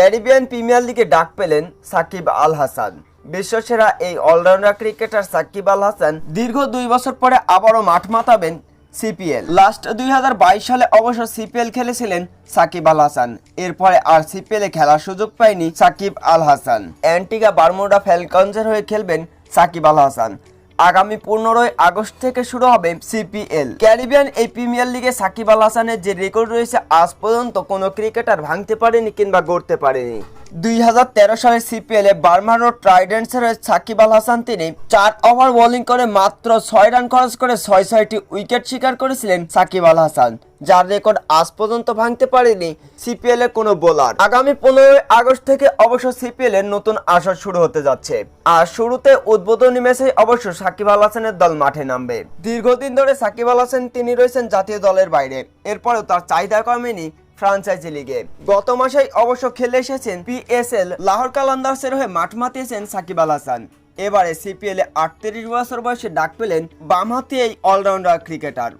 Caribbean premier লিগে ডাক পেলেন সাকিব আল হাসান। বিশ্বসেরা এই অলরাউন্ডার ক্রিকেটার সাকিব আল হাসান দীর্ঘ দুই বছর পরে আবারও মাঠ মাতাবেন সিপিএল। লাস্ট দুই হাজার বাইশ সালে অবশ্য সিপিএল খেলেছিলেন সাকিব আল হাসান। এরপরে আর সিপিএল খেলার সুযোগ পায়নি সাকিব আল হাসান। অ্যান্টিগা বারমুডা ফ্যালকনসের হয়ে খেলবেন সাকিব আল হাসান। আগামী পনেরোই আগস্ট থেকে শুরু হবে সিপিএল। ক্যারিবিয়ান এই প্রিমিয়ার লিগে সাকিব আল হাসানের যে রেকর্ড রয়েছে, আজ পর্যন্ত কোনো ক্রিকেটার ভাঙতে পারেনি কিংবা গড়তে পারেনি। দুই সালে সিপিএল বার্মানো ট্রাইডেন্টসের সাকিব আল হাসান তিনি চার ওভার বোলিং করে মাত্র ছয় রান খরচ করে ছয় ছয়টি উইকেট শিকার করেছিলেন সাকিব আল হাসান, যার রেকর্ড আজ পর্যন্ত ভাঙতে পারেনি সিপিএল এর কোনো বোলার। আগামী পনেরোই আগস্ট থেকে অবশ্য সিপিএল এর নতুন আসর শুরু হতে যাচ্ছে। আর শুরুতে উদ্বোধনী ম্যাচে অবশ্য সাকিব আল হাসানের দল মাঠে নামবে। দীর্ঘদিন ধরে সাকিব আল হাসান তিনি রয়েছেন জাতীয় দলের বাইরে। এরপরেও তার চাহিদা কমেনি ফ্রাঞ্চাইজি লিগে। গত মাসেই অবশ্য খেলে এসেছেন পিএসএল লাহোর কালান্দার্সের হয়ে মাঠ মাতিয়েছেন সাকিব আল হাসান। এবারে সিপিএল এ আটত্রিশ বছর বয়সে ডাক পেলেন বামহাতি এই অলরাউন্ডার ক্রিকেটার।